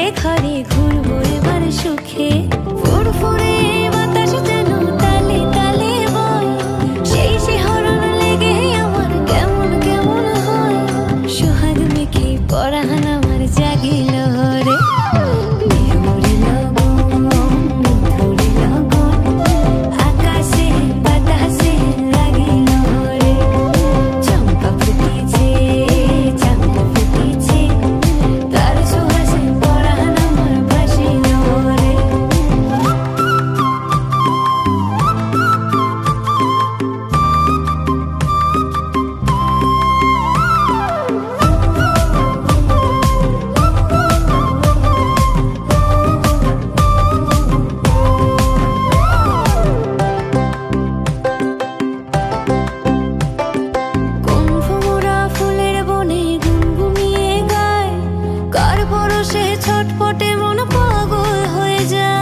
ঘরে ঘরে ছটপটে মন পাগল হয়ে যায়।